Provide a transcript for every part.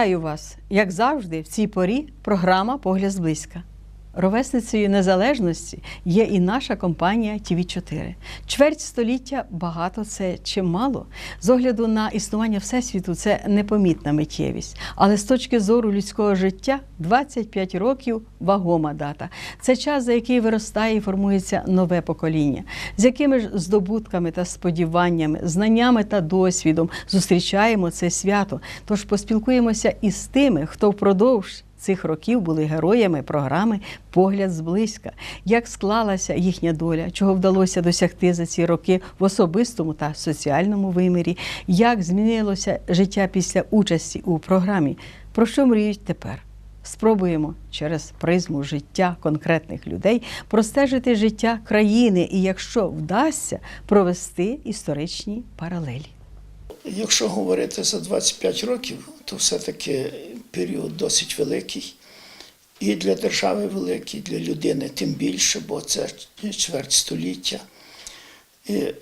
Вітаю вас! Як завжди, в цій порі програма Погляд зблизька. Ровесницею незалежності є і наша компанія тв 4 Чверть століття багато це чи мало. З огляду на існування Всесвіту це непомітна миттєвість. Але з точки зору людського життя 25 років вагома дата. Це час, за який виростає і формується нове покоління, з якими ж здобутками та сподіваннями, знаннями та досвідом зустрічаємо це свято. Тож поспілкуємося із тими, хто впродовж цих років були героями програми Погляд зблизька. Як склалася їхня доля, чого вдалося досягти за ці роки в особистому та соціальному вимірі, як змінилося життя після участі у програмі, про що мріють тепер. Спробуємо через призму життя конкретних людей простежити життя країни і, якщо вдасться, провести історичні паралелі. Якщо говорити за 25 років, то все-таки період досить великий. І для держави великий, для людини тим більше, бо це чверть століття. І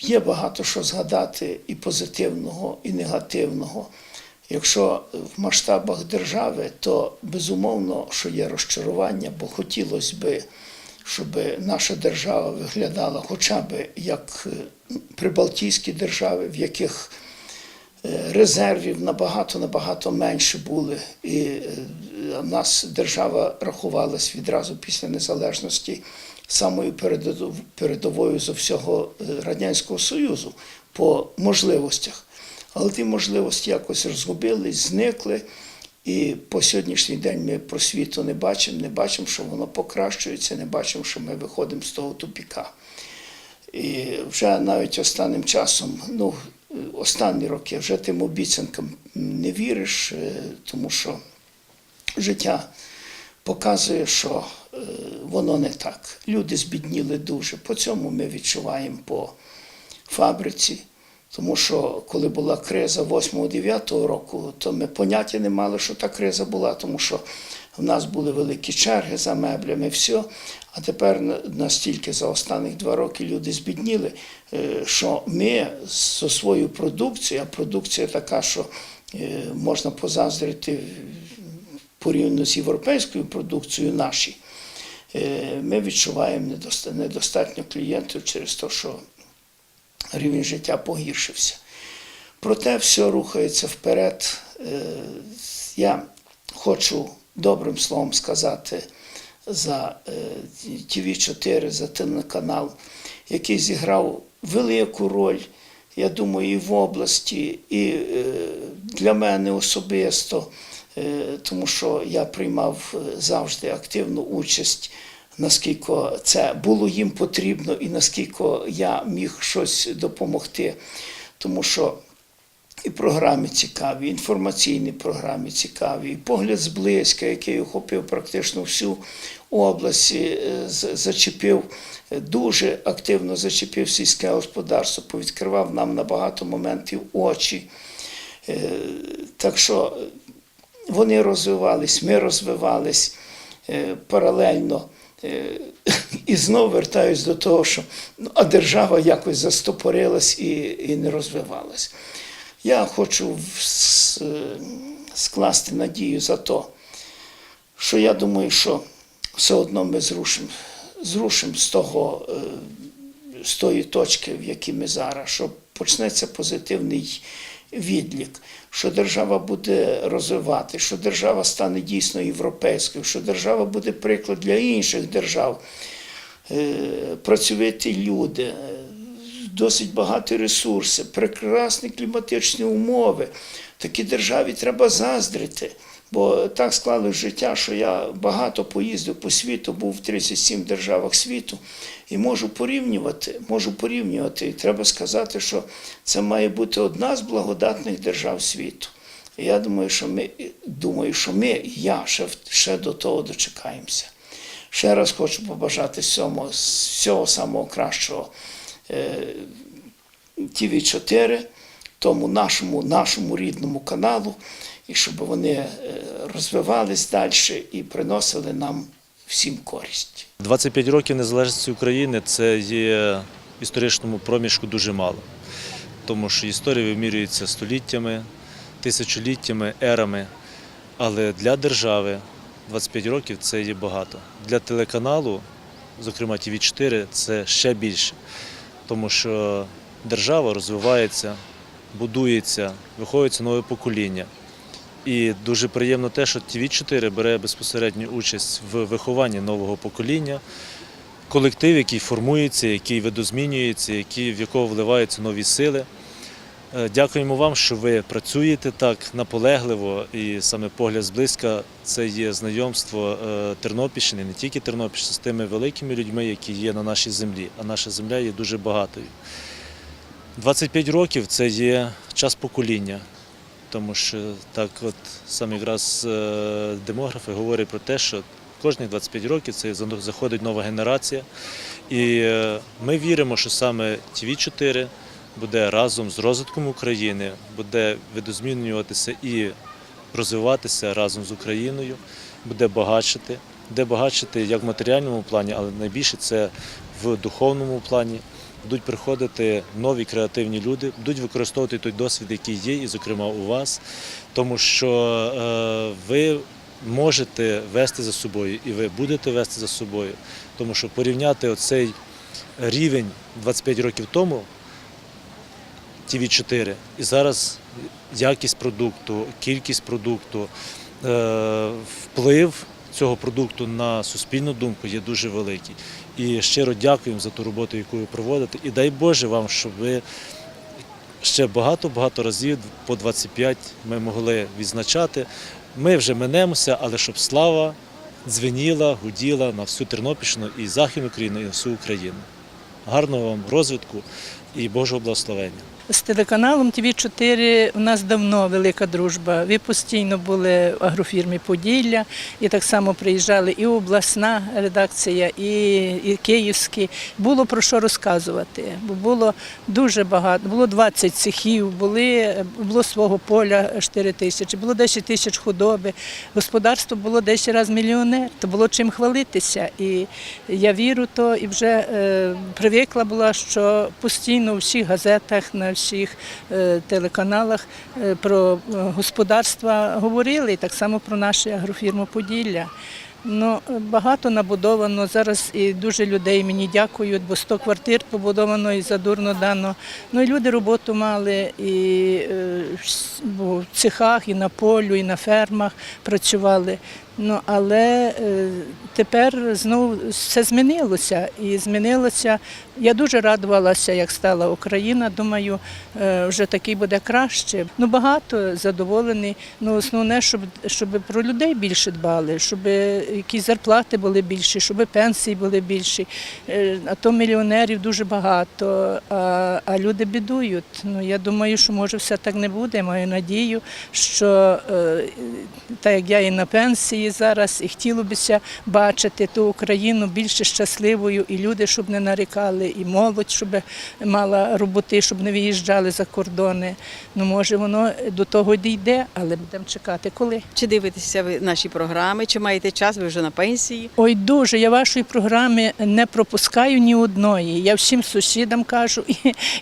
є багато що згадати і позитивного, і негативного. Якщо в масштабах держави, то безумовно, що є розчарування, бо хотілося би, щоб наша держава виглядала хоча б як прибалтійські держави, в яких резервів набагато набагато менше були, і е, нас держава рахувалась відразу після незалежності самою передовою з всього е, радянського союзу по можливостях. Але ті можливості якось розгубились, зникли. І по сьогоднішній день ми просвіту не бачимо, не бачимо, що воно покращується, не бачимо, що ми виходимо з того тупіка. І вже навіть останнім часом, ну, останні роки, вже тим обіцянкам не віриш, е, тому що життя показує, що е, воно не так. Люди збідніли дуже. По цьому ми відчуваємо по фабриці. Тому що коли була криза 8-9 року, то ми поняття не мали, що та криза була, тому що в нас були великі черги за меблями, все. А тепер настільки за останні два роки люди збідніли, е, що ми зі своєю продукцією, а продукція така, що е, можна позаздрити порівняно з європейською продукцією нашій, е, ми відчуваємо недостатньо клієнтів через те, що рівень життя погіршився. Проте все рухається вперед. Я хочу добрим словом сказати за тв 4 за телеканал, який зіграв велику роль, я думаю, і в області, і е, для мене особисто, е, тому що я приймав е, завжди активну участь наскільки це було їм потрібно і наскільки я міг щось допомогти. Тому що і програми цікаві, і інформаційні програми цікаві, і погляд зблизька, який охопив практично всю область, е, зачепив, е, дуже активно зачепив сільське господарство, повідкривав нам на багато моментів очі. Е, Так що вони розвивались, ми розвивались паралельно. І знову вертаюсь до того, що ну, а держава якось застопорилась і, і не розвивалась. Я хочу е, скласти надію за те, що я думаю, що все одно ми зрушимо, зрушимо з того, е, з тої точки, в якій ми зараз, що почнеться позитивний відлік, що держава буде розвивати, що держава стане дійсно європейською, що держава буде приклад для інших держав, Е, працьовиті люди, досить багаті ресурси, прекрасні кліматичні умови. Такій державі треба заздрити. Бо так склали життя, що я багато поїздив по світу, був в 37 державах світу і можу порівнювати. Можу порівнювати. І треба сказати, що це має бути одна з благодатних держав світу. І я думаю, що ми думаю, що ми, я ще, ще до того дочекаємося. Ще раз хочу побажати всього самого кращого тв 4 тому нашому, нашому рідному каналу, і щоб вони е, розвивались далі і приносили нам всім користь. 25 років незалежності України це є історичному проміжку дуже мало, тому що історія вимірюється століттями, тисячоліттями, ерами. Але для держави 25 років це є багато. Для телеканалу, зокрема ТВ 4 це ще більше. Тому що держава розвивається, будується, виховується нове покоління. І дуже приємно те, що ТВ 4 бере безпосередню участь в вихованні нового покоління, колектив, який формується, який видозмінюється, в якого вливаються нові сили. Е, Дякуємо вам, що ви працюєте так наполегливо, і саме погляд зблизька це є знайомство е, Тернопільщини, не тільки Тернопільщини, з тими великими людьми, які є на нашій землі. А наша земля є дуже багатою. 25 років це є час покоління, тому що так, от саме якраз е, демографи говорять про те, що кожні 25 років це заходить нова генерація. І ми віримо, що саме ТВ 4 буде разом з розвитком України, буде видозмінюватися і розвиватися разом з Україною, буде багачити, буде багачити як в матеріальному плані, але найбільше це в духовному плані. Будуть приходити нові креативні люди, будуть використовувати той досвід, який є, і, зокрема, у вас, тому що е, ви можете вести за собою, і ви будете вести за собою, тому що порівняти оцей рівень 25 років тому tv 4 і зараз якість продукту, кількість продукту, е, вплив цього продукту на суспільну думку є дуже великий. І щиро дякуємо за ту роботу, яку ви проводите. І дай Боже вам, щоб ви ще багато-багато разів по 25 ми могли відзначати. Ми вже минемося, але щоб слава дзвеніла, гуділа на всю Тернопільщину і Західну Україну, і на всю Україну. Гарного вам розвитку і Божого благословення. З телеканалом ТВ4 у нас давно велика дружба. Ви постійно були в агрофірмі Поділля, і так само приїжджали і обласна редакція, і, і київські. Було про що розказувати, бо було дуже багато. Було 20 цехів, були, було свого поля 4 тисячі, було 10 тисяч худоби. Господарство було 10 разів мільйонер, то було чим хвалитися. І я вірю то і вже е, привикла була, що постійно у всіх газетах, на всіх е, телеканалах е, про е, господарства говорили, і так само про нашу агрофірму Поділля. Ну, багато набудовано. Зараз і дуже людей мені дякують, бо 100 квартир побудовано і задурно дано. Ну і люди роботу мали і в цехах, і на полю, і на фермах працювали. Ну, але е, тепер знову все змінилося. І змінилося. Я дуже радувалася, як стала Україна. Думаю, е, вже такий буде краще. Ну, багато задоволені. Ну, основне, щоб, щоб про людей більше дбали, щоб якісь зарплати були більші, щоб пенсії були більші. Е, А то мільйонерів дуже багато, а, а люди бідують. Ну, я думаю, що може все так не буде. Маю надію, що е, так як я і на пенсії зараз, і хотілося б бачити ту Україну більше щасливою, і люди, щоб не нарікали, і молодь, щоб мала роботи, щоб не виїжджали за кордони. Ну, може, воно до того дійде, але будемо чекати, коли. Чи дивитеся ви наші програми, чи маєте час, ви вже на пенсії? Ой, дуже. Я вашої програми не пропускаю ні одної. Я всім сусідам кажу і,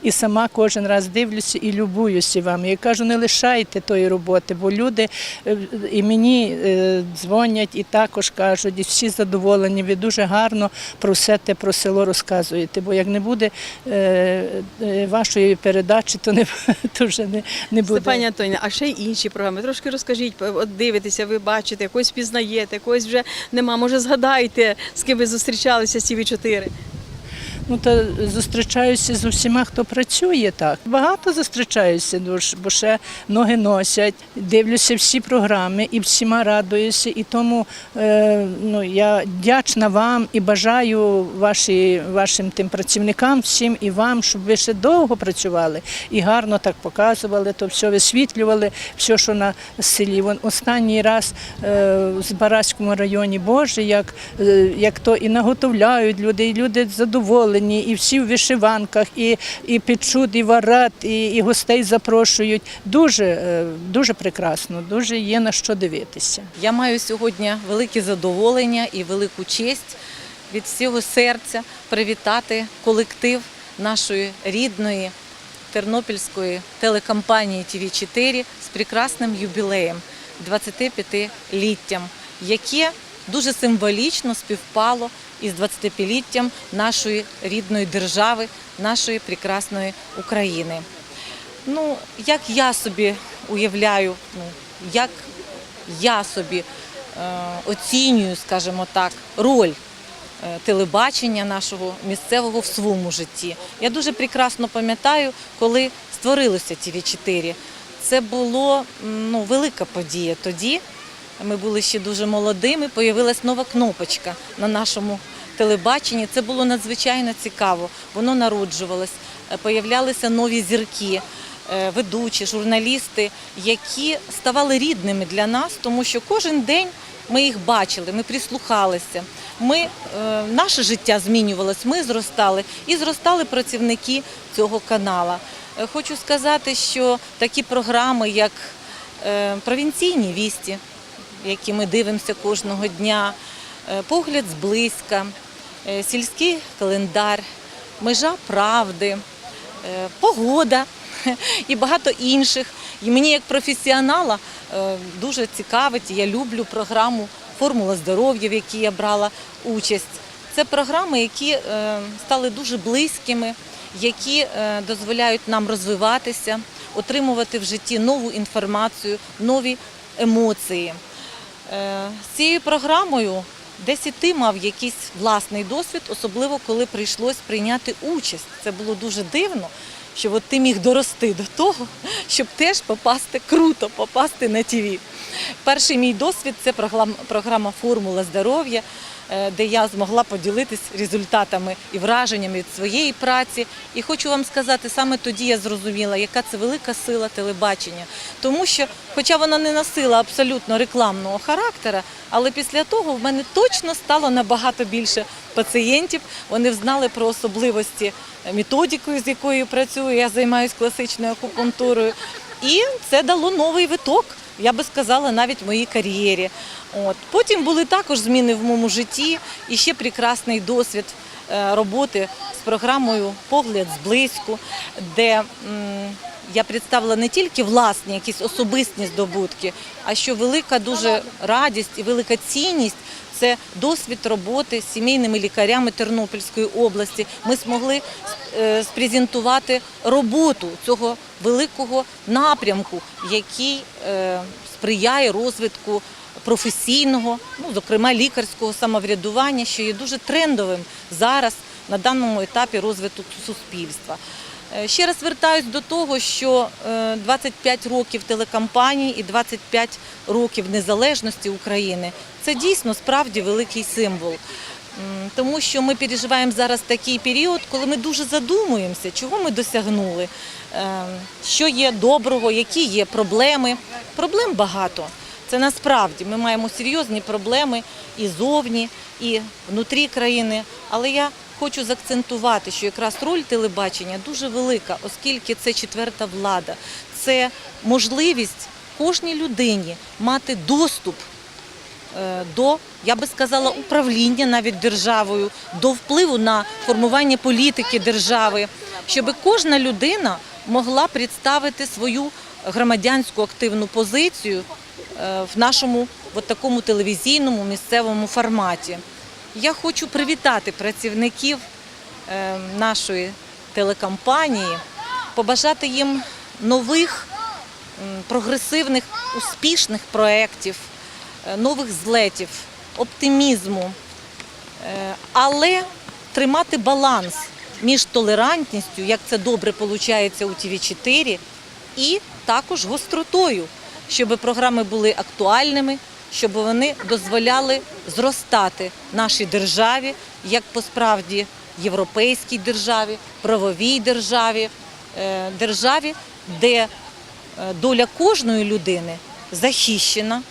і сама кожен раз дивлюся і любуюся вам. Я кажу, не лишайте тої роботи, бо люди е, і мені е, дзвонять і також кажуть, і всі задоволені. Ви дуже гарно про все те про село розказуєте. Бо як не буде е, е, вашої передачі, то не то вже не, не буде. Степані Антоніна, а ще й інші програми. Трошки розкажіть, от дивитеся, ви бачите, когось пізнаєте, когось вже нема. Може, згадайте, з ким ви зустрічалися tv 4 Ну та зустрічаюся з усіма, хто працює так. Багато зустрічаюся, бо ще ноги носять. Дивлюся всі програми і всіма радуюся. І тому е, ну, я вдячна вам і бажаю ваші, вашим тим працівникам, всім і вам, щоб ви ще довго працювали і гарно так показували, то все висвітлювали, все, що на селі. Вон останній раз е, в Бараському районі, Боже, як, е, як то і наготовляють люди, і люди задоволені, і всі в вишиванках, і, і печуть, і варат, і, і гостей запрошують. Дуже, е, дуже прекрасно, дуже є на що дивитися. Я маю сьогодні велике задоволення і велику честь від всього серця привітати колектив нашої рідної тернопільської телекомпанії ТВ4 з прекрасним юбілеєм 25-літтям, яке дуже символічно співпало із 25-літтям нашої рідної держави, нашої прекрасної України. Ну, як я собі уявляю, ну, як я собі е, оцінюю, скажімо так, роль е, телебачення нашого місцевого в своєму житті. Я дуже прекрасно пам'ятаю, коли створилося ТВ4. Це було ну, велика подія тоді. Ми були ще дуже молодими. Появилась нова кнопочка на нашому телебаченні. Це було надзвичайно цікаво. Воно народжувалось, е, появлялися нові зірки, е, ведучі, журналісти, які ставали рідними для нас, тому що кожен день ми їх бачили, ми прислухалися. Ми, е, наше життя змінювалось, ми зростали і зростали працівники цього канала. Хочу сказати, що такі програми, як провінційні вісті, які ми дивимося кожного дня, е, погляд зблизька, е, сільський календар, межа правди, е, погода і багато інших. І мені як професіонала дуже цікавить, я люблю програму Формула здоров'я, в якій я брала участь. Це програми, які стали дуже близькими, які дозволяють нам розвиватися, отримувати в житті нову інформацію, нові емоції. Е, З цією програмою десь і ти мав якийсь власний досвід, особливо коли прийшлось прийняти участь. Це було дуже дивно, що от ти міг дорости до того, щоб теж попасти круто, попасти на ТВ. Перший мій досвід це програм- програма Формула здоров'я, де я змогла поділитись результатами і враженнями від своєї праці. І хочу вам сказати, саме тоді я зрозуміла, яка це велика сила телебачення. Тому що, хоча вона не носила абсолютно рекламного характера, але після того в мене точно стало набагато більше пацієнтів. Вони знали про особливості методикою, з якою працюю. Я займаюся класичною акупунктурою. І це дало новий виток, я би сказала, навіть в моїй кар'єрі. От. Потім були також зміни в моєму житті і ще прекрасний досвід е, роботи з програмою Погляд зблизьку, де я представила не тільки власні якісь особисті здобутки, а що велика дуже радість і велика цінність це досвід роботи з сімейними лікарями Тернопільської області. Ми змогли е, спрезентувати роботу цього великого напрямку, який е, сприяє розвитку професійного, ну зокрема лікарського самоврядування, що є дуже трендовим зараз на даному етапі розвитку суспільства. Е, Ще раз звертаюсь до того, що е, 25 років телекомпанії і 25 років незалежності України це дійсно справді великий символ. Тому що ми переживаємо зараз такий період, коли ми дуже задумуємося, чого ми досягнули, е, що є доброго, які є проблеми. Проблем багато. Це насправді ми маємо серйозні проблеми і зовні, і внутрі країни. Але я хочу заакцентувати, що якраз роль телебачення дуже велика, оскільки це четверта влада, це можливість кожній людині мати доступ е, до, я би сказала, управління навіть державою, до впливу на формування політики держави, щоб кожна людина могла представити свою громадянську активну позицію в нашому от такому телевізійному місцевому форматі. Я хочу привітати працівників е, нашої телекомпанії, побажати їм нових прогресивних, успішних проєктів, е, нових злетів, оптимізму, Е, але тримати баланс між толерантністю, як це добре виходить у ТВ4, і також гостротою, щоб програми були актуальними, щоб вони дозволяли зростати нашій державі, як по справді європейській державі, правовій державі, е, державі, де е, доля кожної людини захищена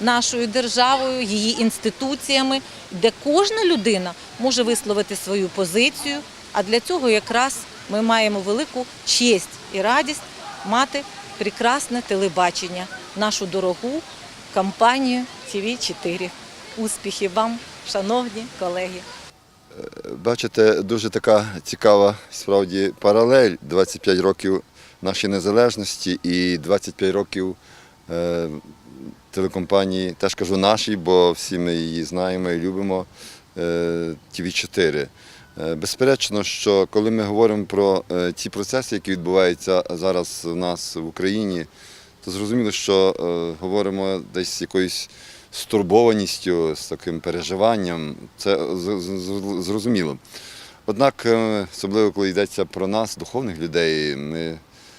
нашою державою, її інституціями, де кожна людина може висловити свою позицію. А для цього якраз ми маємо велику честь і радість мати прекрасне телебачення, нашу дорогу компанію ТВ 4 Успіхів вам, шановні колеги! Бачите, дуже така цікава справді паралель. 25 років нашої незалежності і 25 років е, телекомпанії, теж кажу нашій, бо всі ми її знаємо і любимо. е, ТВ4. Е, Безперечно, що коли ми говоримо про е, ті процеси, які відбуваються зараз у нас в Україні, то зрозуміло, що е, говоримо десь з якоюсь стурбованістю, з таким переживанням. Це зрозуміло. Однак, особливо коли йдеться про нас, духовних людей, ми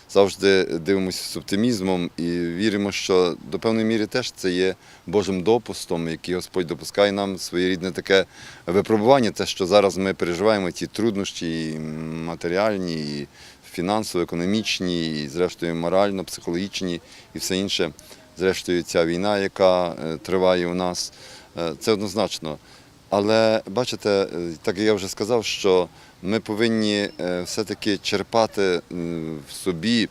завжди дивимося з оптимізмом і віримо, що до певної міри теж це є Божим допустом, який Господь допускає нам своєрідне таке випробування, те, що зараз ми переживаємо, ті труднощі і матеріальні, і фінансово-економічні, і зрештою морально, психологічні і все інше. Зрештою, ця війна, яка е, триває у нас, е, це однозначно. Але бачите, е, так як я вже сказав, що ми повинні е, все-таки черпати в собі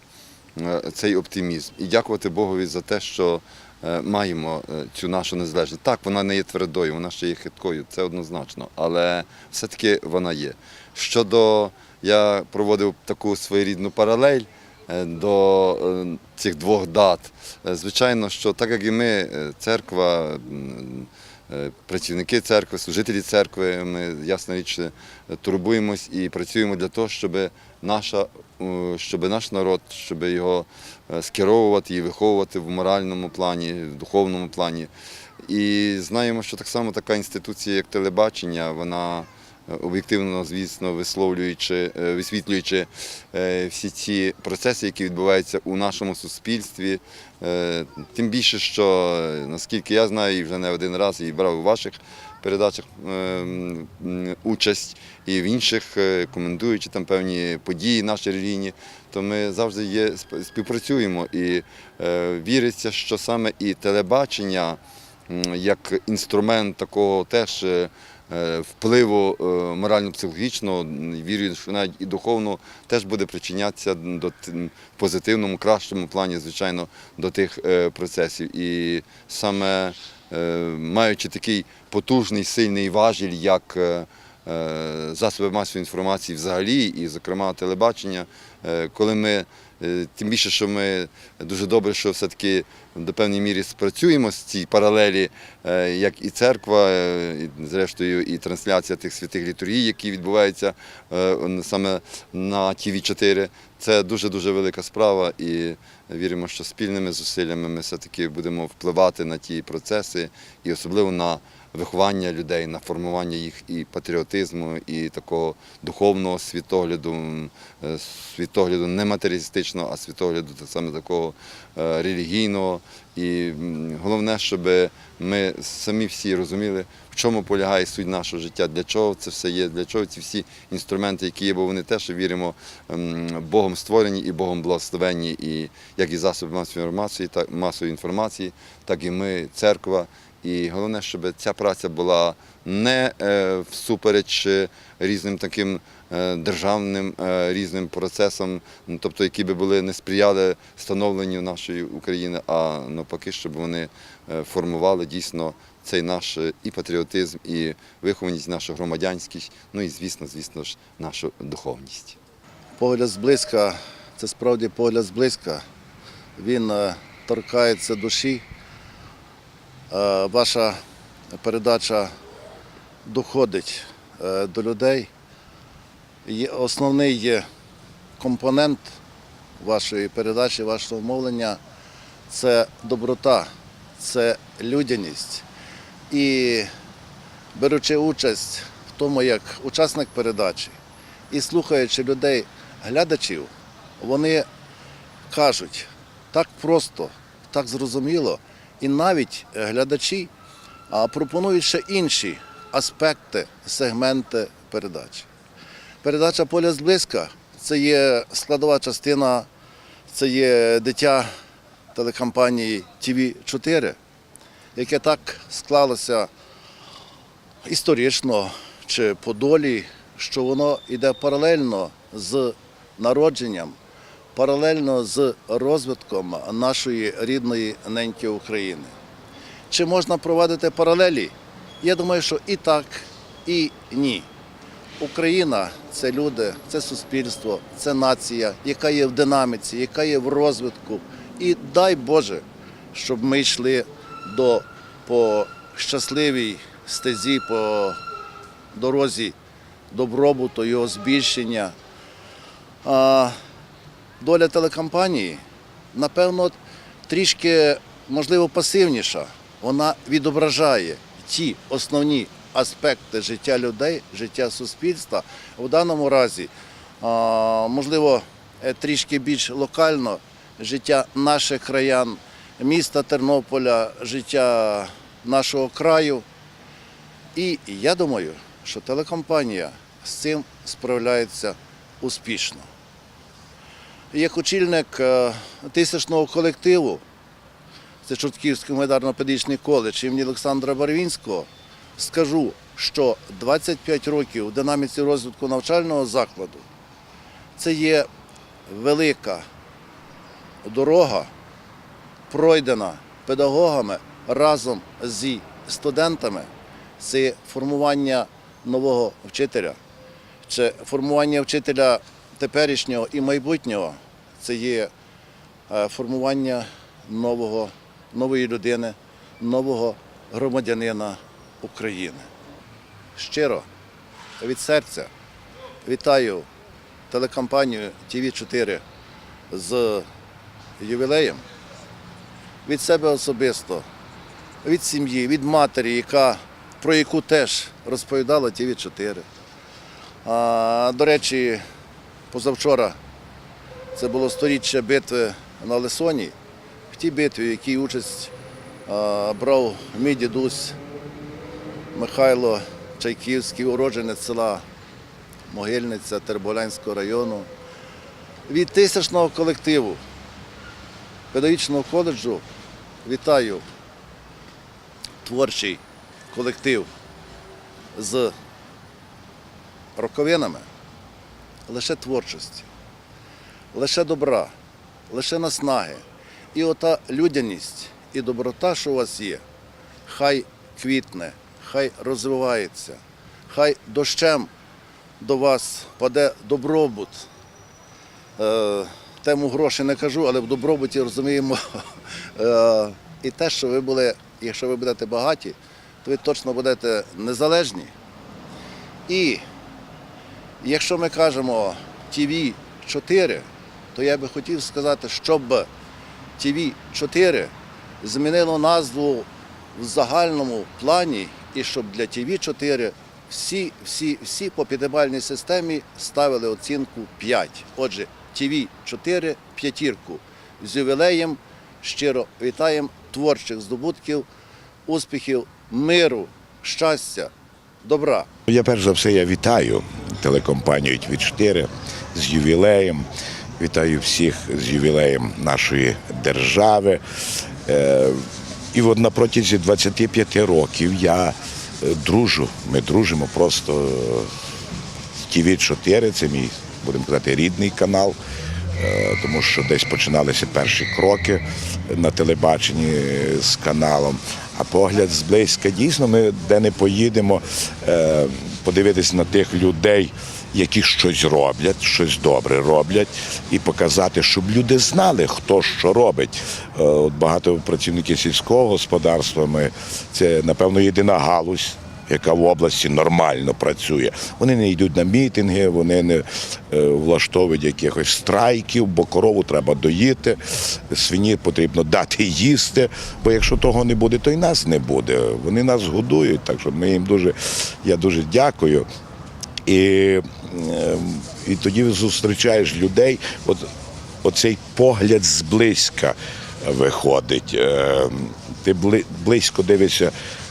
е, цей оптимізм і дякувати Богові за те, що е, маємо цю нашу незалежність. Так, вона не є твердою, вона ще є хиткою, це однозначно, але все-таки вона є. Щодо я проводив таку своєрідну паралель до цих двох дат. Звичайно, що так як і ми, церква, працівники церкви, служителі церкви, ми ясна річ е, турбуємось і працюємо для того, щоб наша, е, щоб наш народ, щоб його е, скеровувати і виховувати в моральному плані, в духовному плані. І знаємо, що так само така інституція, як телебачення, вона е, об'єктивно, звісно, висловлюючи, е, висвітлюючи е, всі ці процеси, які відбуваються у нашому суспільстві. Е, Тим більше, що наскільки я знаю, і вже не один раз і брав у ваших передачах е, участь і в інших, коментуючи там певні події наші релігійні, то ми завжди є, співпрацюємо і віриться, що саме і телебачення як інструмент такого теж впливу е, морально-психологічного, вірю, що навіть і духовно теж буде причинятися до позитивному, кращому плані, звичайно, до тих е, процесів. І саме е, маючи такий потужний, сильний важіль, як е, е, засоби масової інформації взагалі, і, зокрема, телебачення, е, коли ми Е, Тим більше, що ми дуже добре, що все-таки до певної мірі спрацюємо з цій паралелі, е, як і церква, е, і, зрештою, і трансляція тих святих літургій, які відбуваються е, саме на ТВ4. Це дуже-дуже велика справа і віримо, що спільними зусиллями ми все-таки будемо впливати на ті процеси і особливо на виховання людей, на формування їх і патріотизму, і такого духовного світогляду, е, світогляду не матеріалістичного, а світогляду так саме такого е, релігійного. І головне, щоб ми самі всі розуміли, в чому полягає суть нашого життя, для чого це все є, для чого ці всі інструменти, які є, бо вони теж віримо Богом створені і Богом благословенні, і як і засоби масової інформації, так масової інформації, так і ми, церква. І головне, щоб ця праця була не е, всупереч е, різним таким е, державним різним процесам, ну, тобто які би були не сприяли становленню нашої України, а навпаки, щоб вони формували дійсно цей наш і патріотизм, і вихованість, нашу громадянськість, ну і звісно, звісно ж, нашу духовність. Погляд зблизька це справді погляд зблизька. Він торкається душі. Е, Ваша передача доходить е, до людей. Основний компонент вашої передачі, вашого мовлення це доброта, це людяність. І беручи участь в тому, як учасник передачі, і слухаючи людей, глядачів, вони кажуть так просто, так зрозуміло, і навіть е, глядачі пропонують ще інші аспекти, сегменти передачі. Передача поля зблизька це є складова частина, це є дитя телекомпанії ТВ4, яке так склалося історично чи по долі, що воно йде паралельно з народженням, паралельно з розвитком нашої рідної неньки України. Чи можна проводити паралелі? Я думаю, що і так, і ні. Україна це люди, це суспільство, це нація, яка є в динаміці, яка є в розвитку. І дай Боже, щоб ми йшли до по щасливій стезі, по дорозі добробуту, його збільшення. Доля телекомпанії, напевно, трішки, можливо, пасивніша. Вона відображає ті основні аспекти життя людей, життя суспільства. В даному разі, можливо, е, трішки більш локально життя наших краян, міста Тернополя, життя нашого краю. І я думаю, що телекомпанія з цим справляється успішно. Як очільник е, тисячного колективу, це Чортківський гуманітарно-педагогічний коледж імені Олександра Барвінського, скажу, що 25 років у динаміці розвитку навчального закладу це є велика дорога, пройдена педагогами разом зі студентами. Це формування нового вчителя, чи формування вчителя теперішнього і майбутнього це є е, формування нового, нової людини, нового громадянина України. Щиро від серця вітаю телекомпанію tv 4 з ювілеєм. Від себе особисто, від сім'ї, від матері, яка, про яку теж розповідала tv 4 а, До речі, позавчора це було сторіччя битви на Лисоні. В тій битві, в якій участь брав мій дідусь Михайло Чайківський, уродженець села Могильниця Терболянського району. Від тисячного колективу педагогічного коледжу вітаю творчий колектив з роковинами лише творчості, лише добра, лише наснаги. І ота людяність і доброта, що у вас є, хай квітне, хай розвивається, хай дощем до вас паде добробут. Е, Тему грошей не кажу, але в добробуті розуміємо е, і те, що ви були, якщо ви будете багаті, то ви точно будете незалежні. І якщо ми кажемо tv 4 то я би хотів сказати, щоб tv 4 змінило назву в загальному плані, і щоб для tv 4 всі, всі, всі по п'ятибальній системі ставили оцінку 5. Отже, tv 4 п'ятірку. З ювілеєм щиро вітаємо творчих здобутків, успіхів, миру, щастя, добра. Я перш за все я вітаю телекомпанію «Тві-4» з ювілеєм. Вітаю всіх з ювілеєм нашої держави. Е, І от на протязі 25 років я е, дружу. Ми дружимо просто з ТВ-4, це мій, будемо казати, рідний канал. Е, Тому що десь починалися перші кроки на телебаченні з каналом. А погляд зблизька дійсно ми де не поїдемо е, подивитися на тих людей, які щось роблять, щось добре роблять, і показати, щоб люди знали, хто що робить. Е, От багато працівників сільського господарства. Ми це напевно єдина галузь яка в області нормально працює. Вони не йдуть на мітинги, вони не е, влаштовують якихось страйків, бо корову треба доїти, свині потрібно дати їсти. Бо якщо того не буде, то й нас не буде. Вони нас годують, так що ми їм дуже, я дуже дякую. І, е, і тоді зустрічаєш людей, от, оцей погляд зблизька виходить. Е, Ти бли- близько дивишся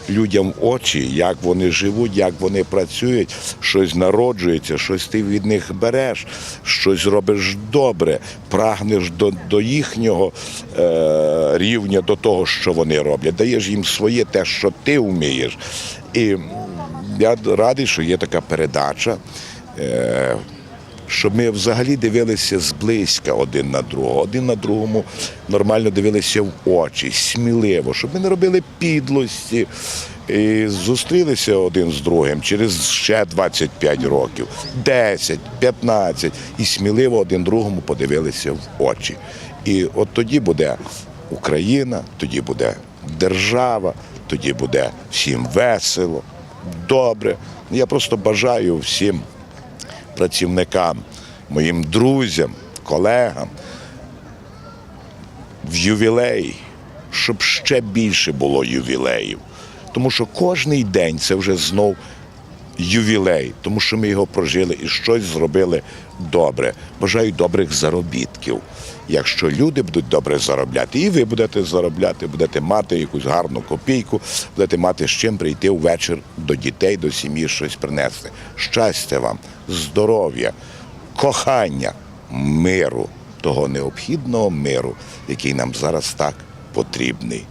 людям в очі, як вони живуть, як вони працюють, щось народжується, щось ти від них береш, щось робиш добре, прагнеш до, до їхнього е, рівня, до того, що вони роблять, даєш їм своє те, що ти вмієш. І я радий, що є така передача. Е, щоб ми взагалі дивилися зблизька один на другого, один на другому нормально дивилися в очі, сміливо, щоб ми не робили підлості. І зустрілися один з другим через ще 25 років, 10, 15, і сміливо один другому подивилися в очі. І от тоді буде Україна, тоді буде держава, тоді буде всім весело, добре. Я просто бажаю всім працівникам, моїм друзям, колегам в ювілей, щоб ще більше було ювілеїв. Тому що кожний день це вже знов ювілей, тому що ми його прожили і щось зробили добре. Бажаю добрих заробітків. Якщо люди будуть добре заробляти, і ви будете заробляти, будете мати якусь гарну копійку, будете мати з чим прийти ввечір до дітей, до сім'ї щось принести. Щастя вам, здоров'я, кохання, миру, того необхідного миру, який нам зараз так потрібний.